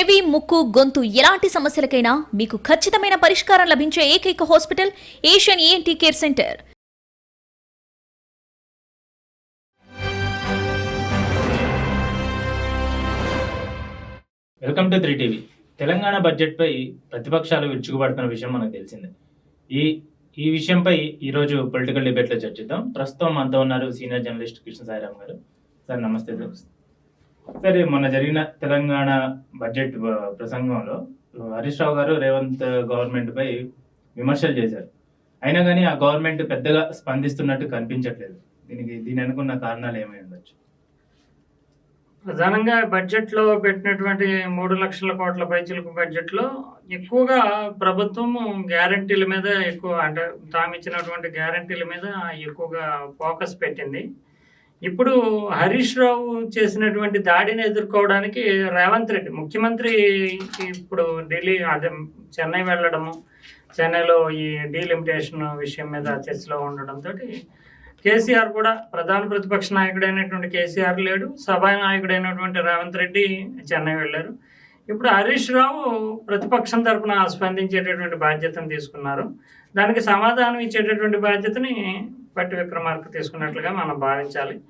చెవి ముక్కు గొంతు ఎలాంటి సమస్యలకైనా మీకు ఖచ్చితమైన పరిష్కారం లభించే ఏకైక hospital Asian ENT care centre welcome to three TV. Telangana బడ్జెట్పై ప్రతిపక్షాలు విరుచుకుపడుతున్న విషయం మనకు తెలిసిందే. ఈ ఈ విషయంపై ఈరోజు పొలిటికల్ డిబేట్లో చర్చిద్దాం. ప్రస్తుతం మనతో ఉన్నారు సీనియర్ జర్నలిస్ట్ కృష్ణ సాయిరామ్ గారు. సార్ నమస్తే. సరే మొన్న జరిగిన తెలంగాణ బడ్జెట్ ప్రసంగంలో హరీష్ రావు గారు రేవంత్ గవర్నమెంట్ పై విమర్శలు చేశారు. అయినా కానీ ఆ గవర్నమెంట్ పెద్దగా స్పందిస్తున్నట్టు కనిపించట్లేదు. దీనికి దీని అనుకున్న కారణాలు ఏమై ఉండొచ్చు? ప్రధానంగా బడ్జెట్లో పెట్టినటువంటి మూడు లక్షల కోట్ల పైచులకు బడ్జెట్లో ఎక్కువగా ప్రభుత్వం గ్యారంటీల మీద ఎక్కువ అంటే తాము ఇచ్చినటువంటి గ్యారంటీల మీద ఎక్కువగా ఫోకస్ పెట్టింది. ఇప్పుడు హరీష్ రావు చేసినటువంటి దాడిని ఎదుర్కోవడానికి రేవంత్ రెడ్డి ముఖ్యమంత్రి ఇప్పుడు ఢిల్లీ అదే చెన్నై వెళ్ళడము చెన్నైలో ఈ డీలిమిటేషన్ విషయం మీద చర్చలో ఉండడంతో కేసీఆర్ కూడా ప్రధాన ప్రతిపక్ష నాయకుడైనటువంటి కేసీఆర్ లేడు సభా నాయకుడైనటువంటి రేవంత్ రెడ్డి చెన్నై వెళ్ళారు. ఇప్పుడు హరీష్ రావు ప్రతిపక్షం తరఫున స్పందించేటటువంటి బాధ్యతను తీసుకున్నారు. దానికి సమాధానం ఇచ్చేటటువంటి బాధ్యతని పట్టి విక్రమార్క తీసుకున్నట్లుగా మనం భావించాలి.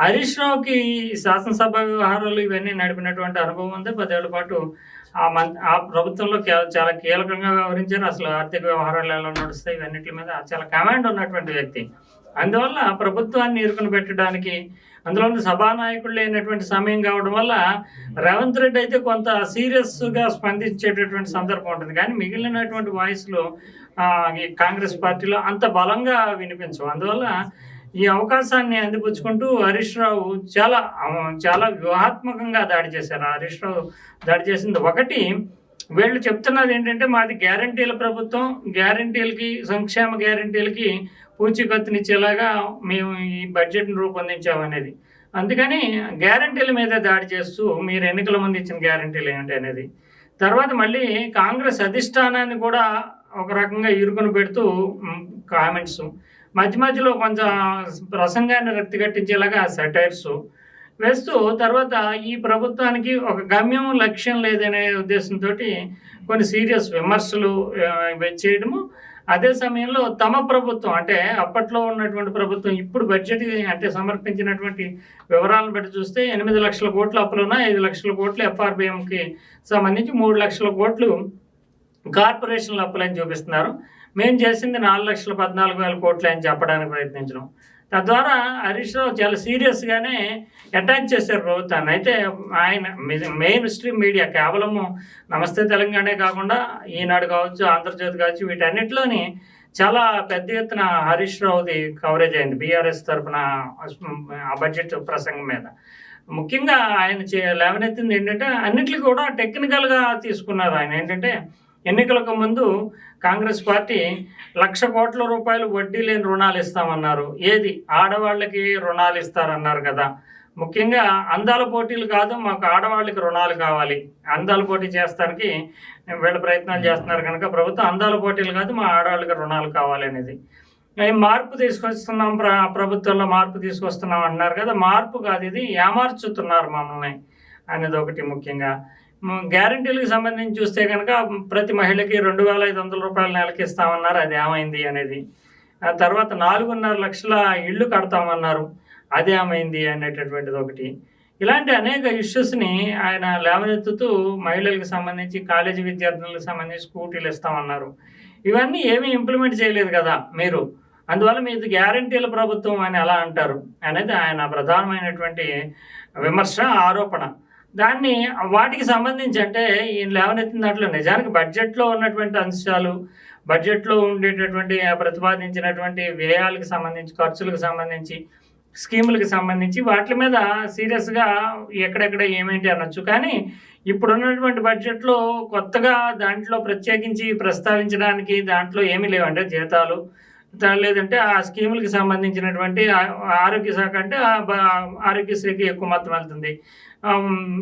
హరీష్ రావుకి ఈ శాసనసభ వ్యవహారాలు ఇవన్నీ నడిపినటువంటి అనుభవం ఉంది. పదేళ్ళ పాటు ఆ మన్ ఆ ప్రభుత్వంలో కే- చాలా కీలకంగా వ్యవహరించారు. అసలు ఆర్థిక వ్యవహారాలు ఎలా నడుస్తాయి ఇవన్నిటి మీద చాలా కమాండ్ ఉన్నటువంటి వ్యక్తి. అందువల్ల ప్రభుత్వాన్ని ఇరుకుని పెట్టడానికి అందులో సభానాయకులు లేనటువంటి సమయం కావడం వల్ల రేవంత్ రెడ్డి అయితే కొంత సీరియస్గా స్పందించేటటువంటి సందర్భం ఉంటుంది. కానీ మిగిలినటువంటి వాయిస్లో కాంగ్రెస్ పార్టీలో అంత బలంగా వినిపించవు. అందువల్ల ఈ అవకాశాన్ని అందిపుచ్చుకుంటూ హరీష్ రావు చాలా చాలా వ్యూహాత్మకంగా దాడి చేశారు. హరీష్ రావు దాడి చేసింది ఒకటి వీళ్ళు చెప్తున్నది ఏంటంటే మాది గ్యారంటీల ప్రభుత్వం గ్యారంటీలకి సంక్షేమ గ్యారంటీలకి పూచీకత్తునిచ్చేలాగా మేము ఈ బడ్జెట్ను రూపొందించామనేది అందుకని గ్యారంటీల మీద దాడి చేస్తూ మీరు ఎన్నికల ముందు ఇచ్చిన గ్యారంటీలు ఏంటి అనేది. తర్వాత మళ్ళీ కాంగ్రెస్ అధిష్టానాన్ని కూడా ఒక రకంగా ఇరుకుని పెడుతూ కామెంట్స్. మధ్య మధ్యలో కొంచెం ప్రసంగాన్ని రక్తి కట్టించేలాగా సెటైర్స్ వేస్తూ తర్వాత ఈ ప్రభుత్వానికి ఒక గమ్యం లక్ష్యం లేదనే ఉద్దేశంతో కొన్ని సీరియస్ విమర్శలు చేయడము అదే సమయంలో తమ ప్రభుత్వం అంటే అప్పట్లో ఉన్నటువంటి ప్రభుత్వం ఇప్పుడు బడ్జెట్ అంటే సమర్పించినటువంటి వివరాలను బట్టి చూస్తే ఎనిమిది లక్షల కోట్ల అప్పులున్న ఐదు లక్షల కోట్లు ఎఫ్ఆర్బిఎంకి సంబంధించి మూడు లక్షల కోట్లు కార్పొరేషన్ల అప్పులని చూపిస్తున్నారు. మేము చేసింది నాలుగు లక్షల పద్నాలుగు వేల కోట్లు అని చెప్పడానికి ప్రయత్నించడం తద్వారా హరీష్ రావు చాలా సీరియస్గానే అటాక్ చేశారు ప్రభుత్వాన్ని. అయితే ఆయన మెయిన్ స్ట్రీమ్ మీడియా కేవలము నమస్తే తెలంగాణే కాకుండా ఈనాడు కావచ్చు ఆంధ్రజ్యోతి కావచ్చు వీటన్నిటిలోని చాలా పెద్ద ఎత్తున హరీష్ రావుది కవరేజ్ అయింది బీఆర్ఎస్ తరఫున ఆ బడ్జెట్ ప్రసంగం మీద. ముఖ్యంగా ఆయన చే లేవనెత్తింది ఏంటంటే అన్నిటికీ కూడా టెక్నికల్గా తీసుకున్నారు ఆయన. ఏంటంటే ఎన్నికలకు ముందు కాంగ్రెస్ పార్టీ లక్ష కోట్ల రూపాయలు వడ్డీ లేని రుణాలు ఇస్తామన్నారు. ఏది? ఆడవాళ్ళకి రుణాలు ఇస్తారన్నారు కదా. ముఖ్యంగా అందాల పోటీలు కాదు మాకు ఆడవాళ్ళకి రుణాలు కావాలి. అందాల పోటీ చేస్తానికి వీళ్ళు ప్రయత్నాలు చేస్తున్నారు కనుక ప్రభుత్వం అందాల పోటీలు కాదు మా ఆడవాళ్ళకి రుణాలు కావాలి అనేది. మార్పు తీసుకొస్తున్నాం ప్ర ప్రభుత్వంలో మార్పు తీసుకొస్తున్నాం అన్నారు కదా. మార్పు కాదు ఇది ఏమార్చుతున్నారు మమ్మల్ని అనేది ఒకటి ముఖ్యంగా. గ్యారంటీలకు సంబంధించి చూస్తే కనుక ప్రతి మహిళకి రెండు వేల ఐదు వందల రూపాయల నెలకి ఇస్తామన్నారు. అది ఏమైంది అనేది. ఆ తర్వాత నాలుగున్నర లక్షల ఇళ్ళు కడతామన్నారు. అది ఏమైంది అనేటటువంటిది ఒకటి. ఇలాంటి అనేక ఇష్యూస్ని ఆయన లేవనెత్తుతూ మహిళలకు సంబంధించి కాలేజీ విద్యార్థులకు సంబంధించి స్కూటీలు ఇస్తామన్నారు. ఇవన్నీ ఏమీ ఇంప్లిమెంట్ చేయలేదు కదా మీరు. అందువల్ల మీది గ్యారంటీల ప్రభుత్వం అని ఎలా అంటారు? అనేది ఆయన ప్రధానమైనటువంటి విమర్శ ఆరోపణ. దాన్ని వాటికి సంబంధించి అంటే ఈయన లేవనెత్తిన దాంట్లో నిజానికి బడ్జెట్లో ఉన్నటువంటి అంశాలు బడ్జెట్లో ఉండేటటువంటి ప్రతిపాదించినటువంటి వ్యయాలకు సంబంధించి ఖర్చులకు సంబంధించి స్కీములకు సంబంధించి వాటి మీద సీరియస్గా ఎక్కడెక్కడ ఏమేంటి అనొచ్చు. కానీ ఇప్పుడున్నటువంటి బడ్జెట్లో కొత్తగా దాంట్లో ప్రత్యేకించి ప్రస్తావించడానికి దాంట్లో ఏమీ లేవు. అంటే జీతాలు లేదంటే ఆ స్కీములకి సంబంధించినటువంటి ఆరోగ్య శాఖ అంటే ఆరోగ్యశ్రీకి ఎక్కువ మొత్తం వెళ్తుంది.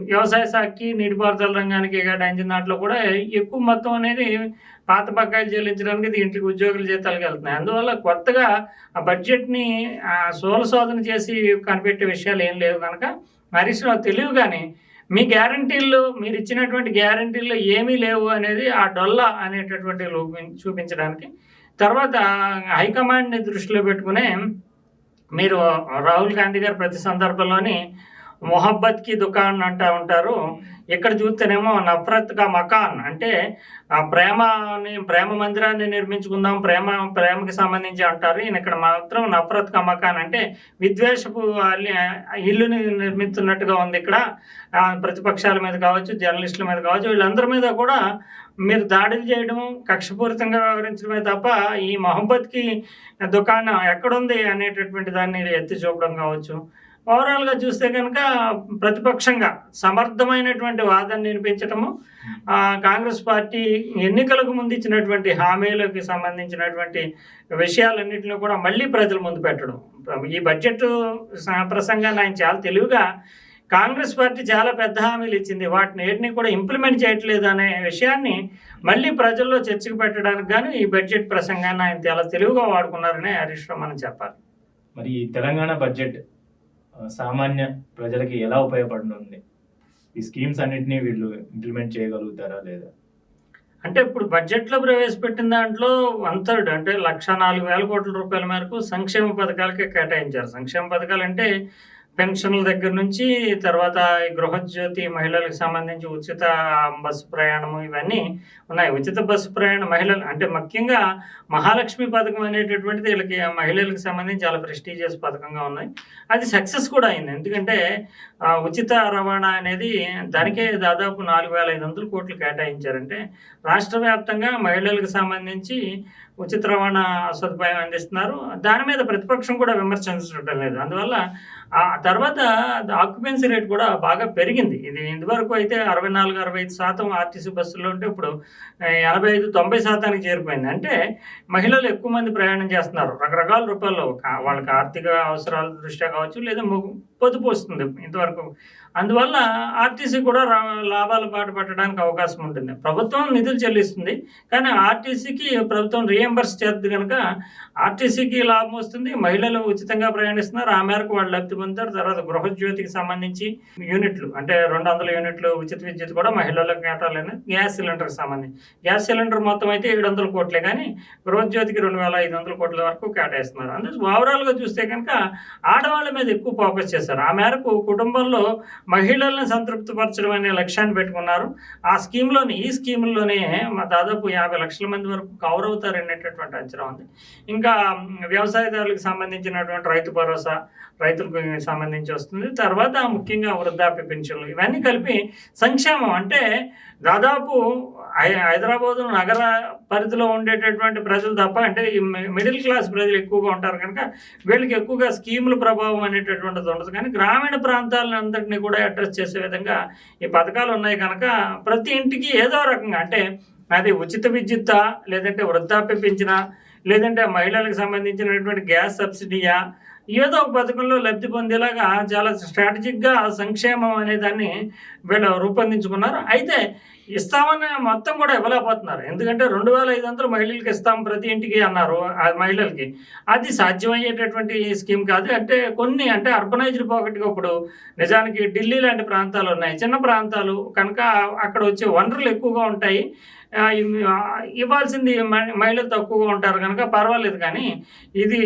వ్యవసాయ శాఖకి నీటిపారుదల రంగానికి కేటాయించిన దాంట్లో కూడా ఎక్కువ మొత్తం అనేది పాత బకాయిలు చెల్లించడానికి దీంట్లోకి ఉద్యోగుల జీతాలకు వెళ్తున్నాయి. అందువల్ల కొత్తగా ఆ బడ్జెట్ని ఆ, సోల శోధన చేసి కనిపెట్టే విషయాలు ఏం లేవు కనుక హరీష్ రావు తెలివిగానే మీ గ్యారంటీల్లో మీరు ఇచ్చినటువంటి గ్యారంటీల్లో ఏమీ లేవు అనేది ఆ డొల్ల అనేటటువంటి చూపించడానికి తర్వాత హైకమాండ్ని దృష్టిలో పెట్టుకునే మీరు రాహుల్ గాంధీ గారు ప్రతి సందర్భంలోని మొహబ్బత్కి దుకాన్ అంటా ఉంటారు. ఇక్కడ చూస్తేనేమో నఫరత్ కా మకాన్. అంటే ఆ ప్రేమని ప్రేమ మందిరాన్ని నిర్మించుకుందాం ప్రేమ ప్రేమకి సంబంధించి అంటారు. ఈయన ఇక్కడ మాత్రం నఫరత్ కా మకాన్. అంటే విద్వేషపు ఇల్లుని నిర్మిస్తున్నట్టుగా ఉంది ఇక్కడ. ప్రతిపక్షాల మీద కావచ్చు జర్నలిస్టుల మీద కావచ్చు వీళ్ళందరి మీద కూడా మీరు దాడులు చేయడం కక్షపూరితంగా వ్యవహరించడమే తప్ప ఈ మొహబ్బత్కి దుకాణం ఎక్కడుంది అనేటటువంటి దాన్ని ఎత్తి చూపడం కావచ్చు. ఓవరాల్గా చూస్తే కనుక ప్రతిపక్షంగా సమర్థమైనటువంటి వాదన వినిపించటము కాంగ్రెస్ పార్టీ ఎన్నికలకు ముందు ఇచ్చినటువంటి హామీలకు సంబంధించినటువంటి విషయాలన్నింటినీ కూడా మళ్ళీ ప్రజల ముందు పెట్టడం. ఈ బడ్జెట్ ప్రసంగాన్ని ఆయన చాలా తెలివిగా కాంగ్రెస్ పార్టీ చాలా పెద్ద హామీలు ఇచ్చింది. వాటిని ఏటిని కూడా ఇంప్లిమెంట్ చేయట్లేదు అనే విషయాన్ని మళ్ళీ ప్రజల్లో చర్చకు పెట్టడానికి గాను ఈ బడ్జెట్ ప్రసంగాన్ని ఆయన చాలా తెలివిగా వాడుకున్నారని హరీష్ రావు మనం చెప్పాలి. మరి తెలంగాణ బడ్జెట్ సామాన్య ప్రజలకి ఎలా ఉపయోగపడుతుంది? ఈ స్కీమ్స్ అన్నిటినీ వీళ్ళు ఇంప్లిమెంట్ చేయగలుగుతారా లేదా? అంటే ఇప్పుడు బడ్జెట్లో ప్రవేశపెట్టిన దాంట్లో వన్ థర్డ్ అంటే లక్ష నాలుగు వేల కోట్ల రూపాయల మేరకు సంక్షేమ పథకాలకే కేటాయించారు. సంక్షేమ పథకాలు అంటే పెన్షన్ల దగ్గర నుంచి తర్వాత గృహజ్యోతి మహిళలకు సంబంధించి ఉచిత బస్సు ప్రయాణము ఇవన్నీ ఉన్నాయి. ఉచిత బస్సు ప్రయాణం మహిళలు అంటే ముఖ్యంగా మహాలక్ష్మి పథకం అనేటటువంటిది వీళ్ళకి మహిళలకు సంబంధించి చాలా ప్రెస్టీజియస్ పథకంగా ఉన్నాయి. అది సక్సెస్ కూడా అయింది. ఎందుకంటే ఉచిత రవాణా అనేది దానికే దాదాపు నాలుగు వేల ఐదు వందల కోట్లు కేటాయించారంటే రాష్ట్ర వ్యాప్తంగా మహిళలకు సంబంధించి ఉచిత రవాణా సదుపాయం అందిస్తున్నారు. దాని మీద ప్రతిపక్షం కూడా విమర్శించడం లేదు. అందువల్ల ఆ తర్వాత ఆక్యుపెన్సీ రేట్ కూడా బాగా పెరిగింది. ఇది ఇంతవరకు అయితే అరవై నాలుగు అరవై ఐదు శాతం ఆర్టీసీ బస్సుల్లో ఉంటే ఇప్పుడు ఎనభై ఐదు తొంభై శాతానికి చేరిపోయింది. అంటే మహిళలు ఎక్కువ మంది ప్రయాణం చేస్తున్నారు. రకరకాల రూపాల్లో. వాళ్ళకి ఆర్థిక అవసరాల దృష్ట్యా కావచ్చు లేదా పొదుపు వస్తుంది ఇంతవరకు. అందువల్ల ఆర్టీసీ కూడా రా- లాభాల బాట పట్టడానికి అవకాశం ఉంటుంది. ప్రభుత్వం నిధులు చెల్లిస్తుంది కానీ ఆర్టీసీకి ప్రభుత్వం రియంబర్స్ చేస్తుంది కనుక ఆర్టీసీకి లాభం వస్తుంది. మహిళలు ఉచితంగా ప్రయాణిస్తున్నారు. ఆ మేరకు వాళ్ళు లబ్ధి పొందుతారు. తర్వాత గృహజ్యోతికి సంబంధించి యూనిట్లు అంటే రెండు వందల యూనిట్లు ఉచిత విద్యుత్ కూడా మహిళలకు కేటాలని గ్యాస్ సిలిండర్కి సంబంధించి. గ్యాస్ సిలిండర్ మొత్తం అయితే ఏడు వందల కోట్లే కానీ గృహజ్యోతికి రెండు వేల ఐదు వందల కోట్ల వరకు కేటాయిస్తున్నారు. అందుకే ఓవరాల్గా చూస్తే కనుక ఆడవాళ్ళ మీద ఎక్కువ ఫోకస్ చేస్తారు చేశారు. ఆ మేరకు కుటుంబంలో మహిళలను సంతృప్తిపరచడం అనే లక్ష్యాన్ని పెట్టుకున్నారు. ఆ స్కీమ్లోని ఈ స్కీమ్లోనే మా దాదాపు యాభై లక్షల మంది వరకు కవర్ అవుతారు అనేటటువంటి అంచనా ఉంది. ఇంకా వ్యవసాయదారులకు సంబంధించినటువంటి రైతు భరోసా రైతులకు సంబంధించి వస్తుంది. తర్వాత ముఖ్యంగా వృద్ధాప్య పెన్షన్లు ఇవన్నీ కలిపి సంక్షేమం అంటే దాదాపు హై- హైదరాబాదు నగర పరిధిలో ఉండేటటువంటి ప్రజలు తప్ప అంటే మిడిల్ క్లాస్ ప్రజలు ఎక్కువగా ఉంటారు కనుక వీళ్ళకి ఎక్కువగా స్కీముల ప్రభావం అనేటటువంటిది ఉండదు. కానీ గ్రామీణ ప్రాంతాలను కూడా అడ్రస్ చేసే విధంగా ఈ పథకాలు ఉన్నాయి కనుక ప్రతి ఇంటికి ఏదో రకంగా అంటే అది ఉచిత విద్యుత్ లేదంటే వృద్ధాప్య పెంచిన లేదంటే మహిళలకు సంబంధించినటువంటి గ్యాస్ సబ్సిడీయా ఏదో ఒక పథకంలో లబ్ధి పొందేలాగా చాలా స్ట్రాటజిక్గా సంక్షేమం అనే దాన్ని వీళ్ళు రూపొందించుకున్నారు. అయితే ఇస్తామని మొత్తం కూడా ఇవ్వలేకపోతున్నారు. ఎందుకంటే రెండు వేల ఐదు వందలు మహిళలకు ఇస్తాం ప్రతి ఇంటికి అన్నారు ఆ మహిళలకి. అది సాధ్యమయ్యేటటువంటి స్కీమ్ కాదు. అంటే కొన్ని అంటే అర్బనైజ్డ్ పాకెట్గా ఇప్పుడు నిజానికి ఢిల్లీ లాంటి ప్రాంతాలు ఉన్నాయి. చిన్న ప్రాంతాలు కనుక అక్కడ వచ్చే వనరులు ఎక్కువగా ఉంటాయి. ఇవ్వాల్సింది మహిళలు తక్కువగా ఉంటారు కనుక పర్వాలేదు కానీ ఇది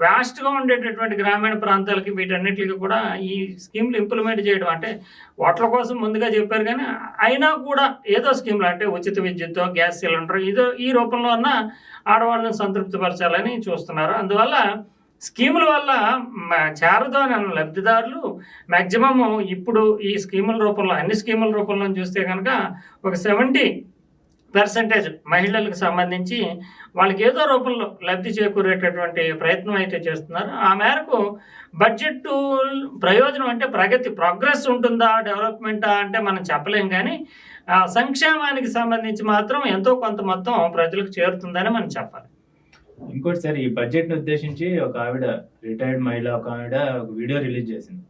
వ్యాస్ట్గా ఉండేటటువంటి గ్రామీణ ప్రాంతాలకి వీటన్నిటికీ కూడా ఈ స్కీమ్లు ఇంప్లిమెంట్ చేయడం అంటే ఓట్ల కోసం ముందుగా చెప్పారు కానీ అయినా కూడా ఏదో స్కీమ్లు అంటే ఉచిత విద్యుత్ గ్యాస్ సిలిండర్ ఇదో ఈ రూపంలో ఉన్న ఆడవాళ్ళని సంతృప్తిపరచాలని చూస్తున్నారు. అందువల్ల స్కీముల వల్ల మ- చేరదోని లబ్ధిదారులు మ్యాక్సిమం ఇప్పుడు ఈ స్కీముల రూపంలో అన్ని స్కీముల రూపంలో చూస్తే కనుక ఒక సెవెంటీ పర్సెంటేజ్ మహిళలకు సంబంధించి వాళ్ళకి ఏదో రూపంలో లబ్ధి చేకూరేటటువంటి ప్రయత్నం అయితే చేస్తున్నారు. ఆ మేరకు బడ్జెట్ ప్రయోజనం అంటే ప్రగతి ప్రోగ్రెస్ ఉంటుందా డెవలప్మెంటా అంటే మనం చెప్పలేం కానీ ఆ, సంక్షేమానికి సంబంధించి మాత్రం ఎంతో కొంత మొత్తం ప్రజలకు చేరుతుందని మనం చెప్పాలి. ఇంకోటి సార్ ఈ బడ్జెట్ని ఉద్దేశించి ఒక ఆవిడ రిటైర్డ్ మహిళ ఒక ఆవిడ ఒక వీడియో రిలీజ్ చేసింది.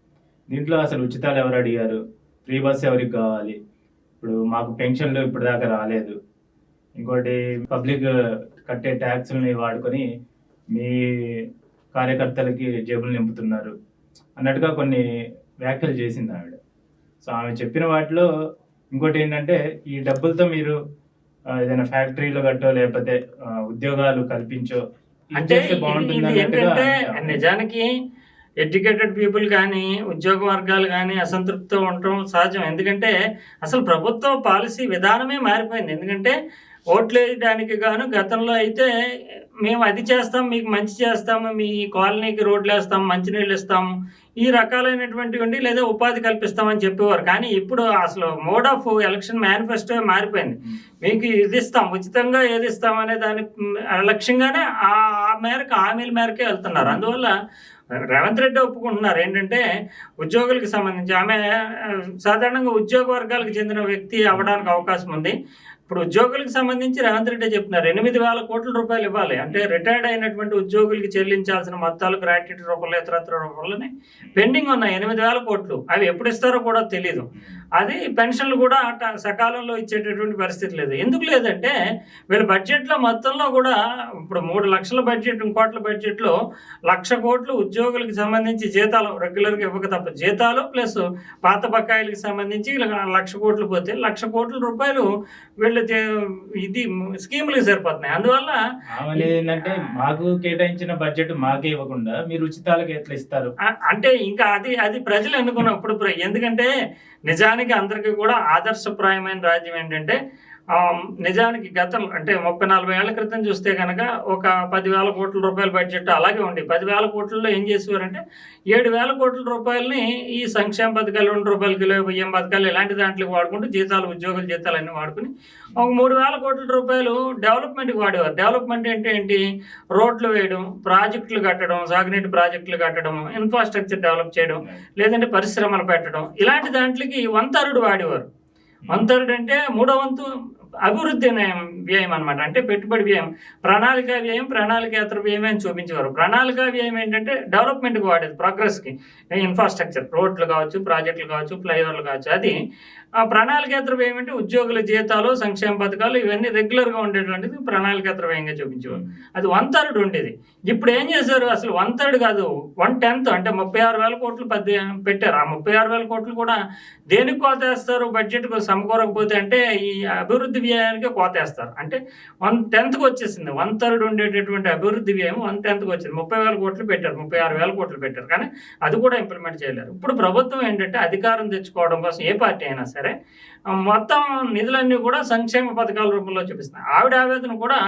దీంట్లో అసలు ఉచితాలు ఎవరు అడిగారు? ఫ్రీ బస్ ఎవరికి కావాలి? ఇప్పుడు మాకు పెన్షన్లు ఇప్పుడు దాకా రాలేదు. ఇంకోటి పబ్లిక్ కట్టే ట్యాక్స్ని వాడుకొని మీ కార్యకర్తలకి జేబులు నింపుతున్నారు. అన్నట్టుగా కొన్ని వ్యాఖ్యలు చేసింది ఆవిడ. సో ఆమె చెప్పిన వాటిలో ఇంకోటి ఏంటంటే ఈ డబ్బులతో మీరు ఏదైనా ఫ్యాక్టరీలో కట్టో లేకపోతే ఉద్యోగాలు కల్పించో అంటే ఏంటంటే. నిజానికి ఎడ్యుకేటెడ్ పీపుల్ కానీ ఉద్యోగ వర్గాలు కానీ అసంతృప్తితో ఉండటం సహజం. ఎందుకంటే అసలు ప్రభుత్వ పాలసీ విధానమే మారిపోయింది. ఎందుకంటే ఓట్లు వేయడానికి గాను గతంలో అయితే మేము అది చేస్తాం మీకు మంచి చేస్తాము మీ కాలనీకి రోడ్లు వేస్తాం మంచినీళ్ళు ఇస్తాము ఈ రకాలైనటువంటివి ఉండి లేదా ఉపాధి కల్పిస్తామని చెప్పేవారు. కానీ ఇప్పుడు అసలు మోడ్ ఆఫ్ ఎలక్షన్ మేనిఫెస్టో మారిపోయింది. మీకు ఇది ఇస్తాం ఉచితంగా ఏది ఇస్తాం అనే దాని లక్ష్యంగానే ఆ ఆ మేరకు హామీల మేరకే వెళ్తున్నారు. అందువల్ల రేవంత్ రెడ్డి ఒప్పుకుంటున్నారు. ఏంటంటే ఉద్యోగులకు సంబంధించి ఆమె సాధారణంగా ఉద్యోగ వర్గాలకు చెందిన వ్యక్తి అవ్వడానికి అవకాశం ఉంది. ఇప్పుడు ఉద్యోగులకు సంబంధించి రేవంత్ రెడ్డి చెప్తున్నారు ఎనిమిది వేల కోట్ల రూపాయలు ఇవ్వాలి. అంటే రిటైర్డ్ అయినటువంటి ఉద్యోగులకి చెల్లించాల్సిన మొత్తాలు గ్రాట్యుటీ రూపంలో ఇతరత్ర రూపంలోనే పెండింగ్ ఉన్నాయి ఎనిమిది వేల కోట్లు. అవి ఎప్పుడు ఇస్తారో కూడా తెలియదు అది పెన్షన్లు కూడా అట సకాలంలో ఇచ్చేటటువంటి పరిస్థితి లేదు. ఎందుకు లేదంటే వీళ్ళ బడ్జెట్లో మొత్తంలో కూడా ఇప్పుడు మూడు లక్షల బడ్జెట్ కోట్ల బడ్జెట్లో లక్ష కోట్లు ఉద్యోగులకు సంబంధించి జీతాలు రెగ్యులర్గా ఇవ్వక తప్ప జీతాలు ప్లస్ పాత బకాయిలకు సంబంధించి లక్ష కోట్లు పోతే లక్ష కోట్ల రూపాయలు వీళ్ళ ఇది స్కీములకు సరిపోతున్నాయి. అందువల్ల ఏంటంటే మాకు కేటాయించిన బడ్జెట్ మాకే ఇవ్వకుండా మీరు ఉచితాలకు ఎట్లా ఇస్తారు? అంటే ఇంకా అది అది ప్రజలు అనుకున్నప్పుడు ఎందుకంటే నిజానికి అందరికీ కూడా ఆదర్శప్రాయమైన రాజ్యం ఏంటంటే నిజానికి గతం అంటే ముప్పై నలభై ఏళ్ళ క్రితం చూస్తే కనుక ఒక పదివేల కోట్ల రూపాయల బడ్జెట్ అలాగే ఉంది పదివేల కోట్లలో ఏం చేసేవారంటే ఏడు వేల కోట్ల రూపాయలని ఈ సంక్షేమ పథకాలు రెండు రూపాయల కిలో బియ్యం పథకాలు ఇలాంటి దాంట్లో వాడుకుంటూ జీతాలు ఉద్యోగుల జీతాలు అన్నీ వాడుకుని ఒక మూడు వేల కోట్ల రూపాయలు డెవలప్మెంట్కి వాడేవారు. డెవలప్మెంట్ అంటే ఏంటి? రోడ్లు వేయడం ప్రాజెక్టులు కట్టడం సాగునీటి ప్రాజెక్టులు కట్టడం ఇన్ఫ్రాస్ట్రక్చర్ డెవలప్ చేయడం లేదంటే పరిశ్రమలు పెట్టడం ఇలాంటి దాంట్లకి వంతరుడు వాడేవారు. వంతరుడు అంటే మూడో వంతు అభివృద్ధి వ్యయం అనమాట అంటే పెట్టుబడి వ్యయం. ప్రణాళిక వ్యయం ప్రణాళికేతర వ్యయం అని చూపించేవారు. ప్రణాళిక వ్యయం ఏంటంటే డెవలప్మెంట్కి వాడేది ప్రోగ్రెస్కి. ఇన్ఫ్రాస్ట్రక్చర్. రోడ్లు కావచ్చు ప్రాజెక్టులు కావచ్చు ఫ్లైఓవర్లు కావచ్చు. అది ఆ ప్రణాళికేతర వ్యయం అంటే ఉద్యోగుల జీతాలు సంక్షేమ పథకాలు ఇవన్నీ రెగ్యులర్గా ఉండేటువంటిది ప్రణాళికేతర వ్యయంగా చూపించేవారు. అది వన్ థర్డ్ ఉండేది. ఇప్పుడు ఏం చేశారు? అసలు వన్ థర్డ్ కాదు వన్ టెన్త్ అంటే ముప్పై ఆరు వేల కోట్లు పద్ది పెట్టారు. ఆ ముప్పై ఆరు వేల కోట్లు కూడా దేనికి కోత వేస్తారు? బడ్జెట్ సమకూరకపోతే అంటే ఈ అభివృద్ధి వ్యయానికి కోత వేస్తారు. అంటే వన్ టెన్త్కి వచ్చేసింది. వన్ థర్డ్ ఉండేటటువంటి అభివృద్ధి వ్యయం వన్ టెన్త్కి వచ్చింది. ముప్పై వేల కోట్లు పెట్టారు. ముప్పై ఆరు వేల కోట్లు పెట్టారు. కానీ అది కూడా ఇంప్లిమెంట్ చేయలేరు. ఇప్పుడు ప్రభుత్వం ఏంటంటే అధికారం తెచ్చుకోవడం కోసం ఏ పార్టీ అయినా సరే సరే మొత్తం నిధులన్నీ కూడా సంక్షేమ పథకాల రూపంలో చూపిస్తున్నాయి. ఆవిడ ఆవేదన కూడా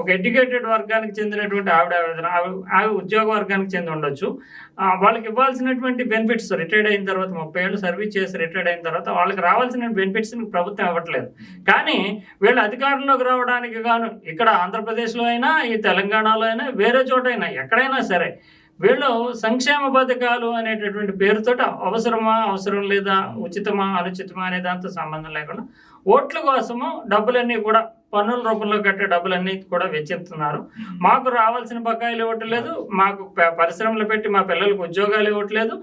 ఒక ఎడ్యుకేటెడ్ వర్గానికి చెందినటువంటి ఆవిడ ఆవేదన ఆవి ఉద్యోగ వర్గానికి చెంది ఉండొచ్చు. వాళ్ళకి ఇవ్వాల్సినటువంటి బెనిఫిట్స్ రిటైర్డ్ అయిన తర్వాత ముప్పై ఏళ్ళు సర్వీస్ చేసి రిటైర్డ్ అయిన తర్వాత వాళ్ళకి రావాల్సిన బెనిఫిట్స్ ప్రభుత్వం ఇవ్వట్లేదు. కానీ వీళ్ళు అధికారంలోకి రావడానికి గాను ఇక్కడ ఆంధ్రప్రదేశ్లో అయినా ఈ తెలంగాణలో అయినా వేరే చోటైనా ఎక్కడైనా సరే వీళ్ళు సంక్షేమ పథకాలు అనేటటువంటి పేరుతో అవసరమా అవసరం లేదా ఉచితమా అనుచితమా అనే దాంతో సంబంధం లేకుండా ఓట్ల కోసము డబ్బులన్నీ కూడా పన్నుల రూపంలో కట్టే డబ్బులన్నీ కూడా వెచ్చిస్తున్నారు మాకు రావాల్సిన బకాయిలు ఇవ్వట్లేదు మాకు పరిశ్రమలు పెట్టి మా పిల్లలకు ఉద్యోగాలు ఇవ్వట్లేదు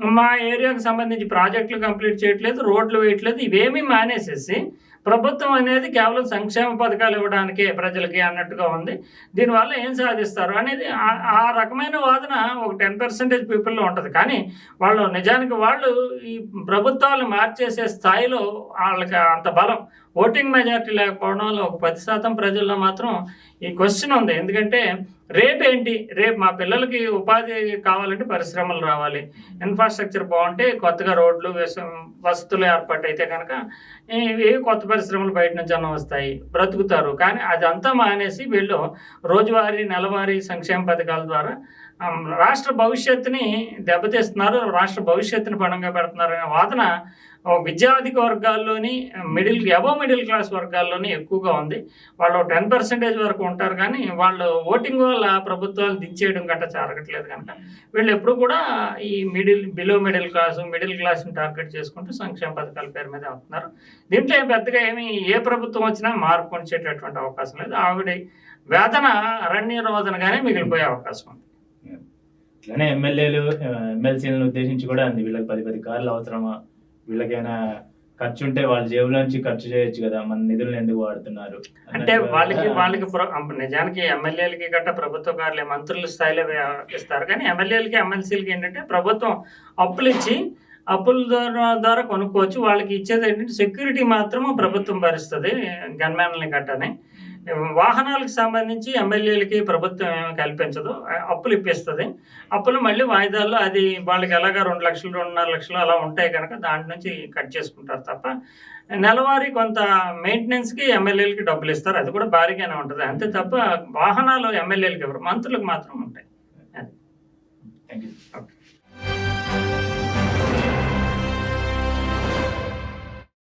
మా ఏరియాకు సంబంధించి ప్రాజెక్టులు కంప్లీట్ చేయట్లేదు రోడ్లు వేయట్లేదు ఇవేమీ మానేసేసి ప్రభుత్వం అనేది కేవలం సంక్షేమ పథకాలు ఇవ్వడానికే ప్రజలకి అన్నట్టుగా ఉంది. దీనివల్ల ఏం సాధిస్తారు అనేది ఆ- రకమైన వాదన ఒక టెన్ పర్సెంటేజ్ పీపుల్లో ఉంటుంది. కానీ వాళ్ళు నిజానికి వాళ్ళు ఈ ప్రభుత్వాలను మార్చేసే స్థాయిలో వాళ్ళకి అంత బలం ఓటింగ్ మెజారిటీ లేకపోవడం వల్ల ఒక పది శాతం ప్రజల్లో మాత్రం ఈ క్వశ్చన్ ఉంది. ఎందుకంటే రేపేంటి? రేపు మా పిల్లలకి ఉపాధి కావాలంటే పరిశ్రమలు రావాలి. ఇన్ఫ్రాస్ట్రక్చర్ బాగుంటే కొత్తగా రోడ్లు వసతులు ఏర్పాటు అయితే కనుక ఏ కొత్త పరిశ్రమలు బయట నుంచి అన్న వస్తాయి. బ్రతుకుతారు. కానీ అదంతా మానేసి వీళ్ళు రోజువారీ నెలవారీ సంక్షేమ పథకాల ద్వారా రాష్ట్ర భవిష్యత్తుని దెబ్బతీస్తున్నారు. రాష్ట్ర భవిష్యత్తుని పణంగా పెడుతున్నారు అనే వాదన విద్యాధిక వర్గాల్లోని మిడిల్ అబో మిడిల్ క్లాస్ వర్గాల్లోని ఎక్కువగా ఉంది. వాళ్ళు టెన్ పర్సెంటేజ్ వరకు ఉంటారు కానీ వాళ్ళు ఓటింగ్ వల్ల ప్రభుత్వాలు దించేయడం గట్ట జరగట్లేదు కనుక. వీళ్ళు ఎప్పుడు కూడా ఈ middle below middle class middle క్లాస్ని target చేసుకుంటూ సంక్షేమ పథకాల పేరు మీద అవుతున్నారు. దీంట్లో పెద్దగా ఏమి ఏ ప్రభుత్వం వచ్చినా మార్పు ఉంచేటటువంటి అవకాశం లేదు. ఆవిడ వేతన అరణ్య రోదనగానే మిగిలిపోయే అవకాశం ఉంది. అట్లానే ఎమ్మెల్యేలు ఎమ్మెల్సీలను ఉద్దేశించి కూడా అంది. వీళ్ళకి పది పది కార్లు అవసరమా? వీళ్ళకైనా ఖర్చు ఉంటే వాళ్ళ జేబులోంచి ఖర్చు చేయొచ్చు కదా. మన నిధులను ఎందుకు వాడుతున్నారు? అంటే వాళ్ళకి వాళ్ళకి నిజానికి ఎమ్మెల్యేలకి గట్రా ప్రభుత్వ కార్యాలయ మంత్రుల స్థాయిలో వ్యవహరిస్తారు కానీ ఎమ్మెల్యేలకి ఎమ్మెల్సీలకి ఏంటంటే ప్రభుత్వం అప్పులు ఇచ్చి అప్పుల ద్వారా ద్వారా కొనుక్కోవచ్చు. వాళ్ళకి ఇచ్చేది ఏంటంటే సెక్యూరిటీ మాత్రం ప్రభుత్వం భరిస్తుంది. గన్మ్యాన్లని కట్టని వాహనాలకు సంబంధించి ఎమ్మెల్యేలకి ప్రభుత్వం ఏమి కల్పించదు. అప్పులు ఇప్పిస్తుంది. అప్పులు మళ్ళీ వాయిదాల్లో అది వాళ్ళకి ఎలాగా రెండు లక్షలు రెండున్నర లక్షలు అలా ఉంటాయి కనుక దాంట్ నుంచి కట్ చేసుకుంటారు తప్ప నెలవారీ కొంత మెయింటెనెన్స్కి ఎమ్మెల్యేలకి డబ్బులు ఇస్తారు. అది కూడా భారీగానే ఉంటుంది. అంతే తప్ప వాహనాలు ఎమ్మెల్యేలకి ఇవ్వరు. మంత్రులకు మాత్రం ఉంటాయి. Thank you okay.